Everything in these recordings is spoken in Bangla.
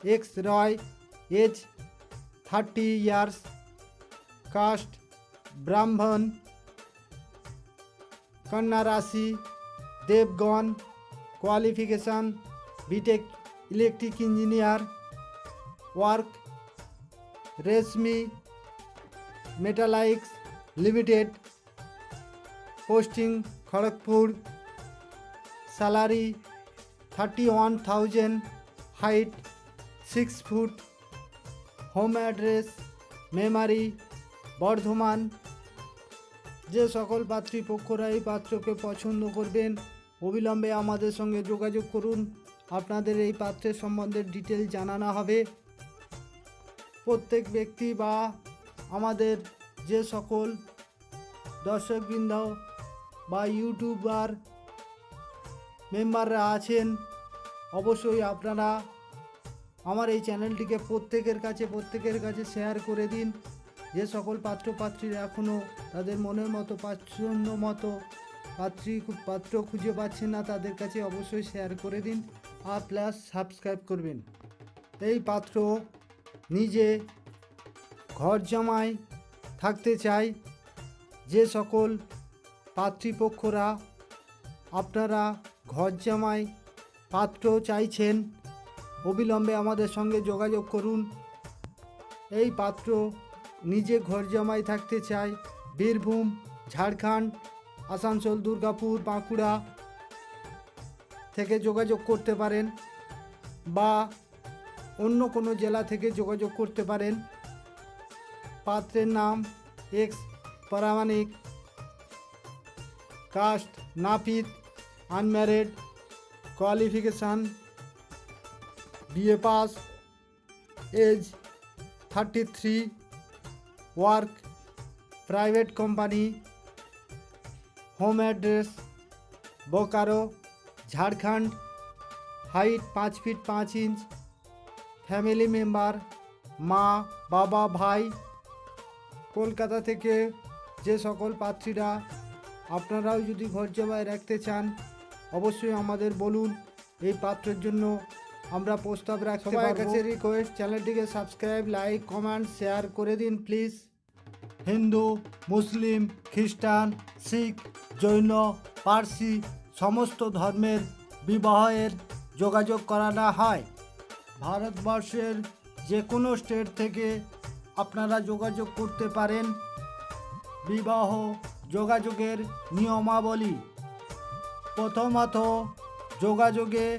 X Roy age thirty years caste Brahmin কন্যা রাশি দেবগণ qualification BTech electric engineer work Rashmi Metaliks limited posting Kharagpur salary thirty one thousand height six foot home address Memari Bardhaman. যে সকল পাত্রীপক্ষরা এই পাত্রকে পছন্দ করবেন, অবিলম্বে আমাদের সঙ্গে যোগাযোগ করুন। আপনাদের এই পাত্রের সম্বন্ধে ডিটেল জানানো হবে। প্রত্যেক ব্যক্তি বা আমাদের যে সকল দর্শকবৃন্দ বা ইউটিউবার মেম্বাররা আছেন, অবশ্যই আপনারা আমার এই চ্যানেলটিকে প্রত্যেকের কাছে প্রত্যেকের কাছে শেয়ার করে দিন। যে সকল পাত্রপাত্রীরা এখনও তাদের মনের মতো পছন্দ মতো পাত্রী পাত্র খুঁজে পাচ্ছেন না, তাদের কাছে অবশ্যই শেয়ার করে দিন আর প্লাস সাবস্ক্রাইব করবেন। এই পাত্র নিজে ঘর জামাই থাকতে চাই। যে সকল পাত্রীপক্ষরা, আপনারা ঘর জামাই পাত্র চাইছেন অবিলম্বে আমাদের সঙ্গে যোগাযোগ করুন। এই পাত্র নিজে ঘর জামাই থাকতে চায়। বীরভূম, ঝাড়খণ্ড, আসানসোল, দুর্গাপুর, বাঁকুড়া থেকে যোগাযোগ করতে পারেন বা অন্য কোনো জেলা থেকে যোগাযোগ করতে পারেন। পাত্রের নাম এক্স প্রামাণিক কাস্ট নাপিত, unmarried, qualification BA pass, age thirty three, work, private company, home address, Bokaro, Jharkhand, height পাঁচ ফিট পাঁচ ইঞ্চ, ফ্যামিলি মেম্বার, মা, বাবা, ভাই, কলকাতা থেকে যে সকল পাত্রীরা আপনারাও যদি ঘর জমায় রাখতে চান, অবশ্যই আমাদের বলুন, এই পাত্রের জন্য আমরা প্রস্তাব রাখতে সবার কাছে রিকোয়েস্ট চ্যানেলটিকে সাবস্ক্রাইব লাইক কমেন্ট শেয়ার করে দিন প্লিজ হিন্দু মুসলিম খ্রিস্টান শিখ জৈন পার্সি সমস্ত ধর্মের বিবাহের যোগাযোগ করানো হয়। ভারতবর্ষের যে কোনো স্টেট থেকে আপনারা যোগাযোগ করতে পারেন। বিবাহ যোগাযোগের নিয়মাবলী। প্রথমত যোগাযোগে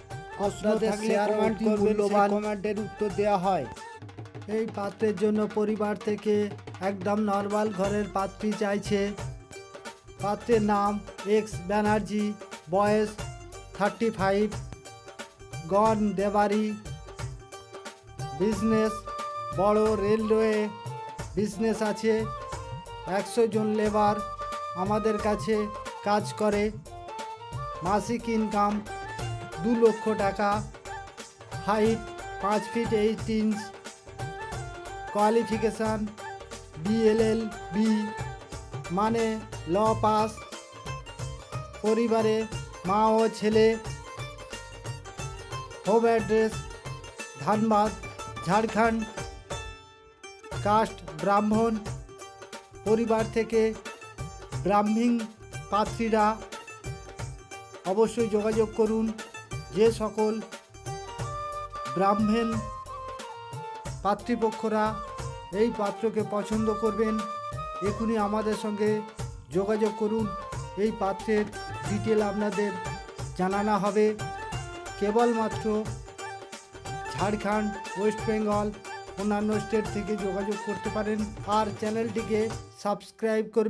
আপনাদের থাকলে অতি করবেন, কমেন্টের উত্তর দেওয়া হয়। এই পাত্রের জন্য পরিবার থেকে একদম নর্মাল ঘরের পাত্রী চাইছে। পাত্রের নাম এক্স ব্যানার্জি বয়স থার্টি ফাইভ গন দেবারি বিজনেস বড় রেলওয়ে বিজনেস আছে। একশো জন লেবার আমাদের কাছে কাজ করে। মাসিক ইনকাম দু লক্ষ টাকা। হাইট পাঁচ feet eight inch qualification BLL B মানে ল পাস। পরিবারে মা ও ছেলে। Home address Dhanbad, Jharkhand. Caste Brahmin. পরিবার থেকে ব্রাহ্মীণ পাত্রীরা অবশ্যই যোগাযোগ করুন। যে সকল ব্রাহ্মণ পাত্রীপক্ষরা এই পাত্রকে পছন্দ করবেন এখনই আমাদের সঙ্গে যোগাযোগ করুন। এই পাত্রের ডিটেল আপনাদের জানানো হবে। কেবলমাত্র ঝাড়খণ্ড, ওয়েস্ট বেঙ্গল, অন্যান্য স্টেট থেকে যোগাযোগ করতে পারেন। আর চ্যানেলটিকে সাবস্ক্রাইব করবেন।